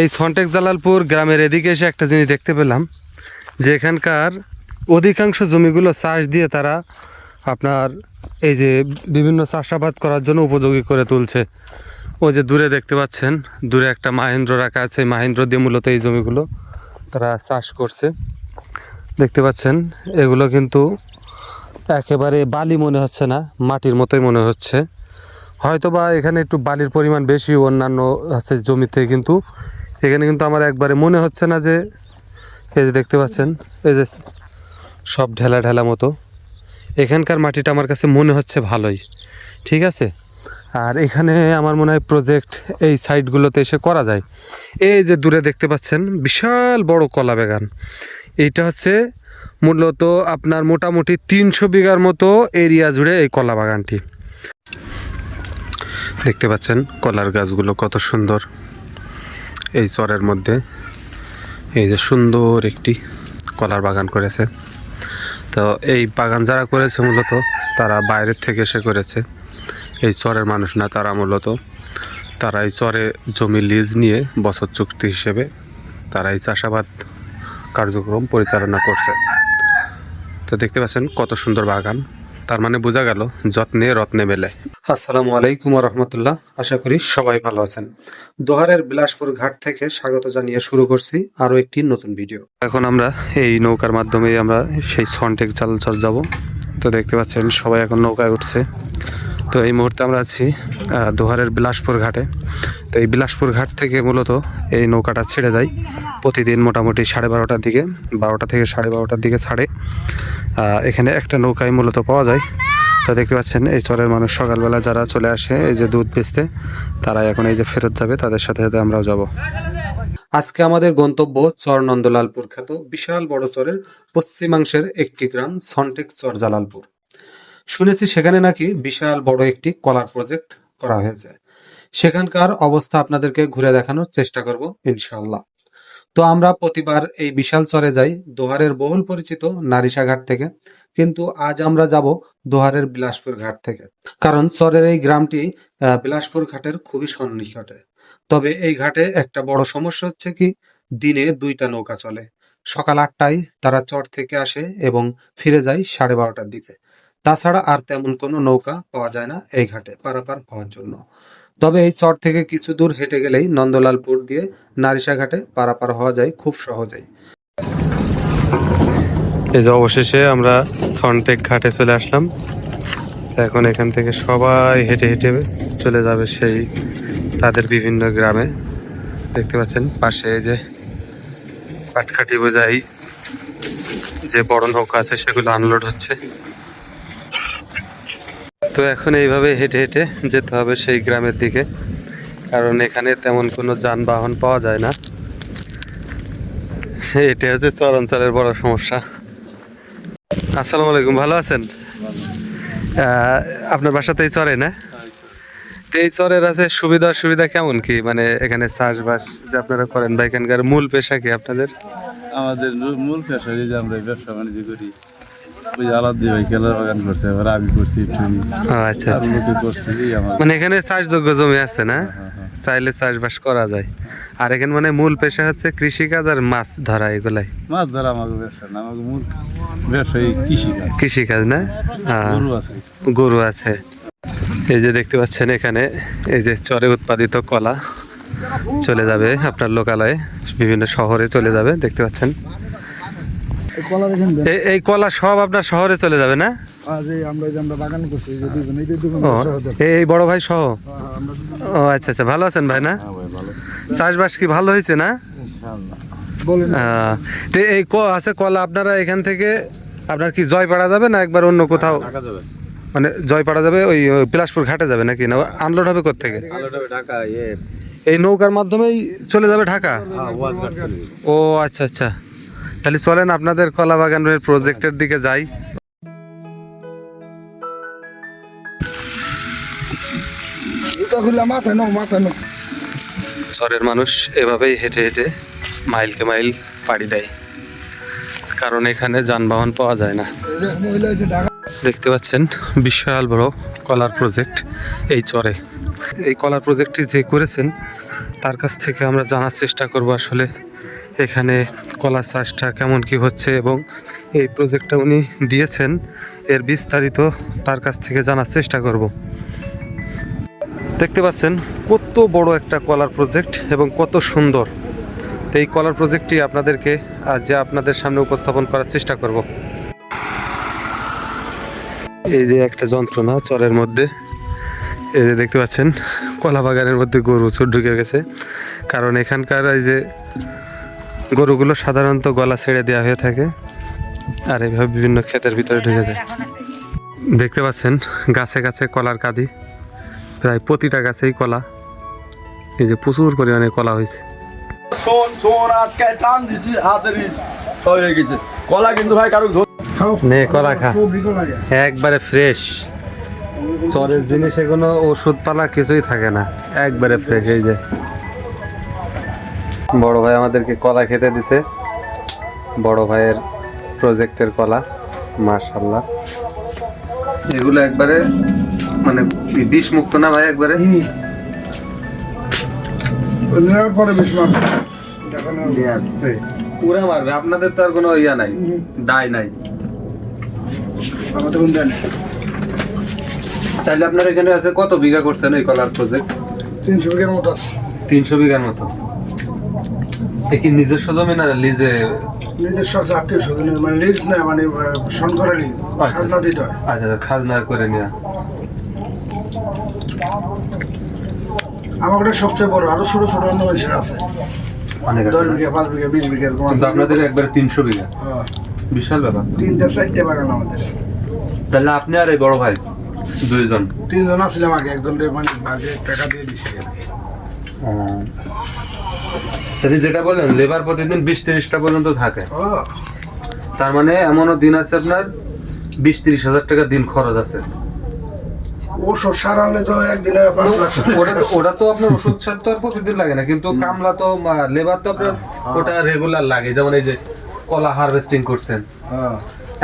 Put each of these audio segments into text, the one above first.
এই সন্টেক জালালপুর গ্রামের এদিকে এসে একটা জিনিস দেখতে পেলাম, যে এখানকার অধিকাংশ জমিগুলো চাষ দিয়ে তারা আপনার এই যে বিভিন্ন চাষাবাদ করার জন্য উপযোগী করে তুলছে। ওই যে দূরে দেখতে পাচ্ছেন, দূরে একটা মাহেন্দ্র রাখা আছে মাহেন্দ্র দিয়ে মূলত এই জমিগুলো তারা চাষ করছে। দেখতে পাচ্ছেন, এগুলো কিন্তু একেবারে বালি মনে হচ্ছে না, মাটির মতোই মনে হচ্ছে। হয়তো বা এখানে একটু বালির পরিমাণ বেশি, অন্যান্য হচ্ছে জমিতে কিন্তু এখানে কিন্তু আমার একবারে মনে হচ্ছে না যে, এই যে দেখতে পাচ্ছেন, এই যে সব ঢেলা ঢেলা মতো। এখানকার মাটিটা আমার কাছে মনে হচ্ছে ভালোই, ঠিক আছে? আর এখানে আমার মনে হয় প্রজেক্ট এই সাইডগুলোতে এসে করা যায়। এই যে দূরে দেখতে পাচ্ছেন, বিশাল বড় কলা বাগান। এইটা হচ্ছে মূলত আপনার মোটামুটি তিনশো বিঘার মতো এরিয়া জুড়ে এই কলা বাগানটি। দেখতে পাচ্ছেন, কলার গাছগুলো কত সুন্দর। এই চরের মধ্যে। এই যে সুন্দর একটি কলার বাগান করেছে। তো এই বাগান যারা করেছে মূলত, তারা বাইরের থেকে এসে করেছে। এই চরের মানুষ না, তারা মূলত, তারা এই চরে জমি লিজ নিয়ে বছর চুক্তি হিসেবে তারা এই চাষাবাদ কার্যক্রম পরিচালনা করছে। তো দেখতে পাচ্ছেন কত সুন্দর বাগান। তার মানে বোঝা গেল, যত্নে রত্নে মেলে। আসসালামু আলাইকুম রহমতুল্লাহ। আশা করি সবাই ভালো আছেন। দোহারের বিলাসপুর ঘাট থেকে স্বাগত জানিয়ে শুরু করছি আরও একটি নতুন ভিডিও। এখন আমরা এই নৌকার মাধ্যমে আমরা সেই সন্টেক চালচর যাব। তো দেখতে পাচ্ছেন সবাই এখন নৌকায় উঠছে। তো এই মুহূর্তে আমরা আছি দোহারের বিলাসপুর ঘাটে। তো এই বিলাসপুর ঘাট থেকে মূলত এই নৌকাটা ছেড়ে যায়। প্রতিদিন মোটামুটি সাড়ে বারোটার দিকে, বারোটা থেকে সাড়ে বারোটার দিকে ছাড়ে। এখানে একটা নৌকায় মূলত পাওয়া যায়। তো দেখতে পাচ্ছেন, এই চরের মানুষ সকালবেলা যারা চলে আসে, এই যে দুধ বেচতে, তারা এখন এই যে ফেরত যাবে, তাদের সাথে সাথে আমরাও যাব। আজকে আমাদের গন্তব্য চর নন্দলালপুর খ্যাত বিশাল বড় চরের পশ্চিমাংশের একটি গ্রাম, সন্টেক চর জালালপুর। শুনেছি সেখানে নাকি বিশাল বড় একটি কলার প্রজেক্ট করা হয়েছে। সেখানকার অবস্থা আপনাদেরকে ঘুরে দেখানোর চেষ্টা করব, ইনশাআল্লাহ। তো আমরা প্রতিবার এই বিশাল চরে যাই, দোহারের বহুল পরিচিত নারিশা ঘাট থেকে। কিন্তু আজ আমরা যাব দোহারের বিলাসপুর ঘাট থেকে। কারণ চরের এই গ্রামটি বিলাসপুর ঘাটের খুবই সন্নিকটে। তবে এই ঘাটে একটা বড় সমস্যা হচ্ছে কি, দিনে দুইটা নৌকা চলে। সকাল আটটায় তারা চর থেকে আসে এবং ফিরে যায় সাড়ে বারোটার দিকে। তাছাড়া আর তেমন কোনো নৌকা পাওয়া যায় না এই ঘাটে পারাপার হওয়ার জন্য। তবে এই চর থেকে কিছু দূর হেঁটে গেলেই নন্দলালপুর দিয়ে নারিশা ঘাটে পারাপার হওয়া যায় খুব সহজেই। এই যে অবশেষে আমরা সনটেক ঘাটে চলে আসলাম। এখন এখান থেকে সবাই হেঁটে হেঁটে চলে যাবে সেই তাদের বিভিন্ন গ্রামে। দেখতে পাচ্ছেন পাশে যে পাটকাঠি বোঝাই যে বড় নৌকা আছে, সেগুলো আনলোড হচ্ছে। তো এখন এইভাবে হেঁটে হেঁটে যেতে হবে সেই গ্রামের দিকে। কারণ এখানে তেমন কোনো যানবাহন পাওয়া যায় না। এটা হচ্ছে চরাঞ্চলের বড় সমস্যা। আসসালামু আলাইকুম, ভালো আছেন? আপনার বাসাতেই চরে না? এই চরের আছে সুবিধা অসুবিধা কেমন কি? মানে এখানে চাষবাস যে আপনারা করেন বা এখানকার মূল পেশা কি আপনাদের? আমাদের মূল পেশা যে আমরা ব্যবসা বাণিজ্য করি। আচ্ছা আচ্ছা। আমার। মানে এখানে চাষযোগ্য জমি আছে না? চাইলে চাষবাস করা যায়। আর এখানে মানে মূল পেশা হচ্ছে কৃষিকাজ আর মাছ ধরা এগুলাই? মাছ ধরা আমাকে ব্যবসা না আমাকে মূল ব্যবসা এই কৃষি কৃষিকাজ না? গরু আছে। গরু আছে। এই যে দেখতে পাচ্ছেন এখানে এই যে চরে উৎপাদিত কলা চলে যাবে আপনার লোকালয়ে বিভিন্ন শহরে চলে যাবে দেখতে পাচ্ছেন। এই- এই কলা সব আপনার শহরে চলে যাবে না? এই বড় ভাই সহ? ও আচ্ছা আচ্ছা ভালো আছেন ভাই না? হ্যাঁ চাষবাস কি ভালো হয়েছে না? এই ক আছে কলা আপনারা এখান থেকে আপনার কি জয়পাড়া যাবে না একবার অন্য কোথাও? ঢাকা যাবে। মানে জয়পাড়া যাবে ওই বিলাসপুর ঘাটে যাবে নাকি না? আনলোড হবে কোথেকে ঢাকা এ এই নৌকার মাধ্যমেই চলে যাবে ঢাকা? হ্যাঁ ও আচ্ছা আচ্ছা। তাহলে চলেন আপনাদের কলা বাগানের প্রজেক্টের দিকে যাই। চরের মানুষ এভাবেই হেঁটে হেঁটে মাইলকে মাইল পাড়ি দেয়। কারণ এখানে যানবাহন পাওয়া যায় না। দেখতে পাচ্ছেন বিশাল বড় কলার প্রজেক্ট এই চরে। এই কলার প্রজেক্টটি যে করেছেন তার কাছ থেকে আমরা জানার চেষ্টা করব আসলে। এখানে কলা চাষটা কেমন কি হচ্ছে এবং এই প্রজেক্টটা উনি দিয়েছেন, এর বিস্তারিত তার কাছ থেকে জানার চেষ্টা করব। দেখতে পাচ্ছেন কত বড় একটা কলার প্রজেক্ট এবং কত সুন্দর। এই কলার প্রজেক্টটি আপনাদেরকে আজ যে আপনাদের সামনে উপস্থাপন করার চেষ্টা করব। এই যে একটা যন্ত্রণা চরের মধ্যে। এই যে দেখতে পাচ্ছেন কলা বাগানের মধ্যে গরু চোর ঢুকে গেছে। কারণ এখানকার এই যে গরুগুলো সাধারণত গলা ছেড়ে দেওয়া হয়ে থাকে আর এইভাবে বিভিন্ন ক্ষেতের ভিতরে ঢুকে যায়। দেখতে পাচ্ছেন গাছে গাছে কলার কাঁদি। প্রায় প্রতিটা গাছেই কলা। এই যে প্রচুর পরিমাণে কলা হয়েছে। হয়ে কলা কিন্তু ভাই কারও নে কলা খা। সবজি কলা যায়। একবারে ফ্রেশ। চরের জিনিসে কোনো ওষুধ পালা কিছুই থাকে না। একবারে ফ্রেশ এই যে বড় ভাই আমাদেরকে কলা খেতে দিছে। বড় ভাইয়ের প্রজেক্টের কলা মাশাল্লাহ এগুলো একবারে মানে বিষ মুক্ত না ভাই একবারে? পরে মারবে। আপনাদের তো আর কোনো ইয়া নাই দায় নাই। আমাদের কোন তাহলে আপনার এখানে আছে কত বিঘা করছেন এই কলার প্রজেক্ট তিনশো বিঘার মতো আছে। তিনশো বিঘার মতো। কি নিজস্ব জমি না লিজে নিজস্ব আত্মীয় স্বজন মানে লিজ না মানে সরকারি আচ্ছা। খাজনা দিতে হয়। আচ্ছা খাজনা করে নেওয়া আমার সবচেয়ে বড় আরও ছোট ছোট অন্য মানুষের আছে। দশ বিঘা পাঁচ বিঘা বিশ বিঘা এরকম কিন্তু আপনাদের একবারে তিনশো বিঘা। হ্যাঁ, বিশাল ব্যাপার। তিনটা চারটে বাগান আমাদের। তাহলে আপনি আর এই বড় ভাই দুইজন? তিনজন আসছিলাম আগে একজন মানে ভাগে টাকা দিয়ে দিছি আর কি। তাহলে যেটা বললেন লেবার প্রতিদিন বিশ তিরিশটা পর্যন্ত থাকে। তার মানে এমনও দিন আছে আপনার বিশ তিরিশ হাজার টাকা দিন খরচ আছে। ওষুধ সার তো একদিনে ওটা তো- ওটা তো আপনার ওষুধ ছাড় তো আর প্রতিদিন লাগে না কিন্তু কামলা তো লেবার তো আপনার ওটা রেগুলার লাগে যেমন এই যে কলা হারভেস্টিং করছেন। হ্যাঁ।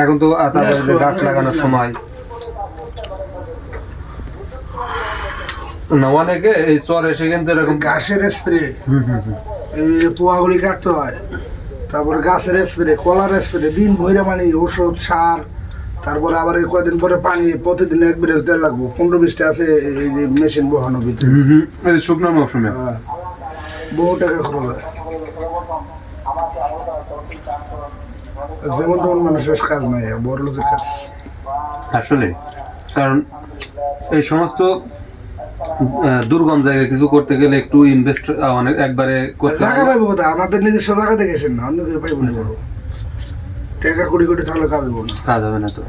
এখন তো তারপরে গাছ লাগানোর সময়। না অনেকে এই চর এসে কিন্তু এরকম ঘাসের স্প্রে পোয়াগুলি কাটতে হয় তারপর গাছের স্প্রে কলার স্প্রে দিন ভৈরা মানে ওষুধ সার তারপরে আবার এই কয়দিন পরে পানি প্রতিদিন এক বিরেল তেল লাগবো। পনেরো বিশটা আছে এই যে মেশিন বহানোর ভিতরে। শুকনো মৌসুমে। হ্যাঁ। বহু টাকা খরচ হয়। যেমন তেমন মানুষের কাজ নাই বড় লোকের কাজ। আসলে কারণ এই সমস্ত দুর্গম জায়গায় কিছু করতে গেলে একটু ইনভেস্ট অনেক একবারে করতে হয় পাইবো কোথায়? আমাদের নিজস্ব জায়গা থেকে গেছেন না অন্য কেউ পাইবো না বড়। টাকা কোটি কোটি থাকলে কাজ হব না। কাজ হবে না তো।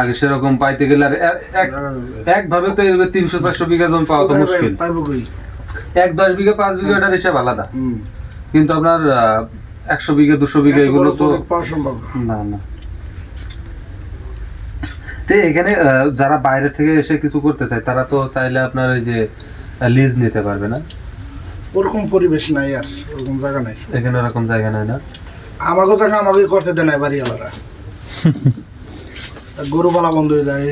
আগে সেরকম পাইতে গেলে আর এক একভাবে তো এভাবে তিনশো চারশো বিঘা জমি পাওয়া তো মুশকিল। এক দশ বিঘা পাঁচ বিঘা এটার হিসাব আলাদা। কিন্তু আপনার একশো বিঘা দুশো বিঘা এগুলো তো পাওয়া সম্ভব। না না। তো এখানে যারা বাইরে থেকে এসে কিছু করতে চায় তারা তো চাইলে আপনার এই যে লিজ নিতে পারবে না? ওরকম পরিবেশ নাই আর ওরকম জায়গা নাই। এখানে ওরকম জায়গা নাই না? আমার কথা আমাকেই করতে দেয় না বাড়ি আলারা গরু পালা বন্ধ হয়ে যায়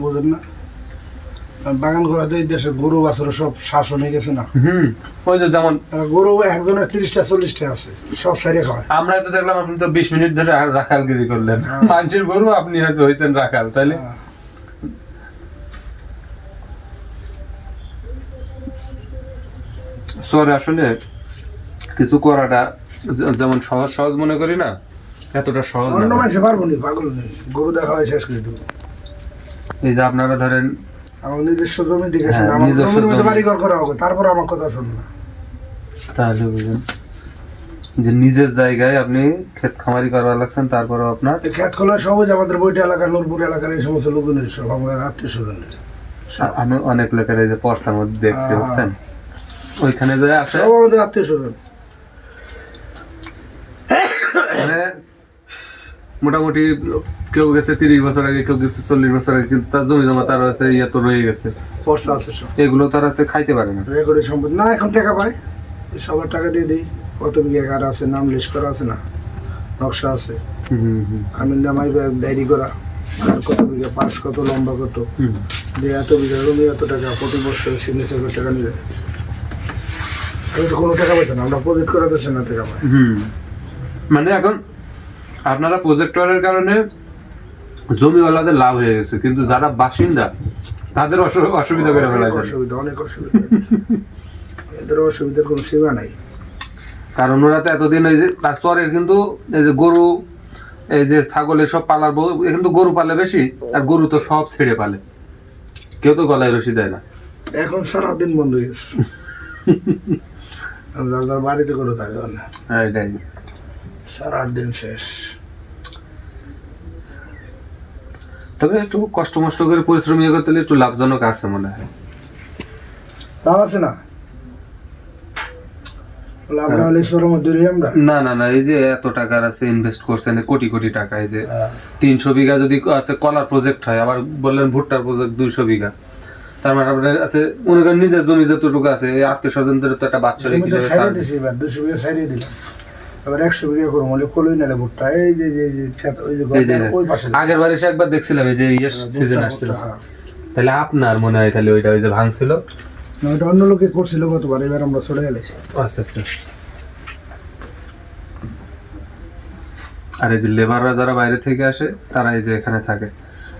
বুঝলেন না? বাগান করা তো এই দেশে গরু বাছর সব শাসন হয়ে গেছে না। হুম। ওই যে যেমন গরু একজনের তিরিশটা চল্লিশটা আছে সব সারিয়ে খাওয়ায় আমরা তো দেখলাম আপনি তো বিশ মিনিট ধরে রা- রাখালগিরি করলেন। হ্যাঁ। মানুষের গরু আপনি হয়তো হয়েছেন রাখাল তাইলে? হ্যাঁ। সরে আসলে কিছু করাটা যেমন সহজ সহজ মনে করি না এতটা সহজ অন্য না মানুষে পারব নি পাগল নেই গরু দেখা হয় শেষ করে দেবো। এই যে আপনারা ধরেন আমার নিজস্ব জমি দেখেছেন হ্যাঁ, আমার জমির মধ্যে বাড়ি ঘর করা হবে তারপর আমার কথা শুনুন না। তাহলে বুঝুন যে নিজের জায়গায় আপনি ক্ষেত খামারি করা লাগছেন তারপরে আপনার খেত খোলা সবুজ আমাদের বইটা এলাকা নূরপুর এলাকার এই সমস্ত লোকজনের সব আমরা আত্মীয় স্বজনের আ- আমি অনেক লোকের এই যে পর্সার মধ্যে দেখছি হ্যাঁ। বুঝছেন? ওইখানে যায় আসে। আমাদের আত্মীয় স্বজন মানে মোটামুটি কেউ গেছে তিরিশ বছর আগে কেউ গেছে চল্লিশ বছর আগে কিন্তু তার জমি জমা তার আছে ইয়ে তো রয়ে গেছে। আছে সব। এগুলো তার আছে খাইতে পারে না। রেকর্ডের সম্পদ। না এখন টাকা পায়। সবার টাকা দিয়ে দিই। কত বিঘা কার আছে নাম লিস্ট করা আছে না? নকশা আছে। হুম, হুম, আমি নামাই ডায়েরি করা। আর কত বিঘা পাঁচ কত লম্বা কত। যে এত বিঘা জমি এত টাকা প্রতি বছর সিগনেচার করে টাকা নিবে। এটা কোনো টাকা পাইতো না। আমরা প্রজেক্ট করে দিচ্ছি না টাকা পাই মানে এখন আপনারা প্রজেক্টরের কারণে জমিওয়ালাদের লাভ হয়ে গেছে কিন্তু যারা বাসিন্দা তাদের অসুবিধা করে ফেলাইছে অসুবিধা অনেক অসুবিধা। এদের অসুবিধার কোনো সীমা নাই। কারণ ওরা তো এতদিন ওই যে তার চরের কিন্তু এই যে গরু এই যে ছাগলের সব পালার কিন্তু গরু পালে বেশি আর গরু তো সব ছেড়ে পালে। কেউ তো গলায় রশি দেয় না। এখন সারাদিন বন্ধ হয়ে গেছে। বাড়িতে করে থাকে না? হ্যাঁ, এটাই। সারা শেষ। তবে একটু কষ্ট মষ্ট করে পরিশ্রম ইয়ে করতে একটু লাভজনক আছে মনে হয়। আছে না? লাভ না হলে ঈশ্বরের মধ্যে আমরা। না না না এই যে এত টাকার আছে ইনভেস্ট করছেন কোটি কোটি টাকা এই যে হ্যাঁ। তিনশো বিঘা যদি আছে কলার প্রজেক্ট হয় আবার বললেন ভুট্টার প্রজেক্ট দুইশো বিঘা। তার মানে আপনার আছে মনে করেন নিজের জমি যতটুকু আছে আত্মীয় স্বজনদের তো একটা দিছি এবার দুশো বিঘা সাইডে দিলাম। এবার একশো বিঘা করব বলে কলই নালে ভুট্টা এই যে যে ওই ওই পাশে। আগের বারে এসে একবার দেখছিলাম এই যে ইয়ে সিজন আসছিল। হ্যাঁ। তাহলে আপনার মনে হয় তাহলে ওইটা ওই যে ভাঙছিল? না, ওটা অন্য লোকে করছিল গতবার এবার আমরা চলে গেলেছি আচ্ছা আচ্ছা। আর এই যে লেবাররা যারা বাইরে থেকে আসে তারা এই যে এখানে থাকে।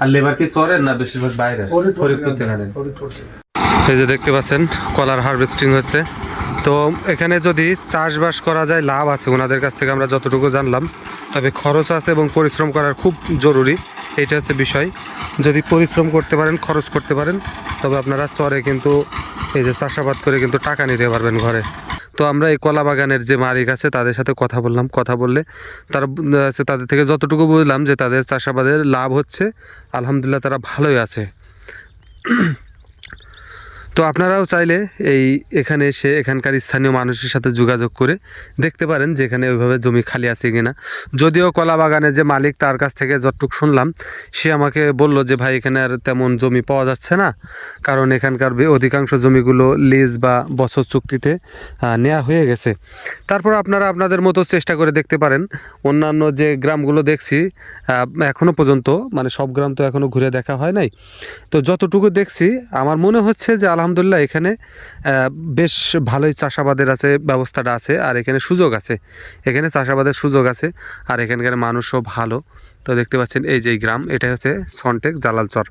আর লেবার কি চরেন না বেশিরভাগ বাইরে আনেন। ফরিদপুর থেকে। এই যে দেখতে পাচ্ছেন কলার হারভেস্টিং হচ্ছে। তো এখানে যদি চাষবাস করা যায়, লাভ আছে ওনাদের কাছ থেকে আমরা যতটুকু জানলাম। তবে খরচ আছে এবং পরিশ্রম করার খুব জরুরি এটা হচ্ছে বিষয়। যদি পরিশ্রম করতে পারেন, খরচ করতে পারেন, তবে আপনারা চরে কিন্তু এই যে চাষাবাদ করে কিন্তু টাকা নিতে পারবেন ঘরে। তো আমরা এই কলা বাগানের যে মালিক আছে, তাদের সাথে কথা বললাম, কথা বললে তারা তাদের থেকে যতটুকু বুঝলাম যে তাদের চাষাবাদের লাভ হচ্ছে, আলহামদুলিল্লাহ তারা ভালোই আছে। তো আপনারাও চাইলে এই এখানে এসে এখানকার স্থানীয় মানুষের সাথে যোগাযোগ করে দেখতে পারেন যে এখানে ওইভাবে জমি খালি আছে কিনা। যদিও কলা বাগানে যে মালিক তার কাছ থেকে যতটুকু শুনলাম, সে আমাকে বলল যে, ভাই, এখানে আর তেমন জমি পাওয়া যাচ্ছে না। কারণ এখানকার অধিকাংশ জমিগুলো লিজ বা বছর চুক্তিতে নেওয়া হয়ে গেছে। তারপর আপনারা আপনাদের মতো চেষ্টা করে দেখতে পারেন। অন্যান্য যে গ্রামগুলো দেখছি এখনও পর্যন্ত মানে সব গ্রাম তো এখনও ঘুরে দেখা হয় নাই। তো যতটুকু দেখছি, আমার মনে হচ্ছে যে, আলহামদুলিল্লাহ এখানে আহ, বেশ ভালোই চাষাবাদের আছে ব্যবস্থাটা আছে আর এখানে সুযোগ আছে। এখানে চাষাবাদের সুযোগ আছে আর এখানকার মানুষও ভালো। তো দেখতে পাচ্ছেন এই যে গ্রাম এটা হচ্ছে সন্টেক জালালচর।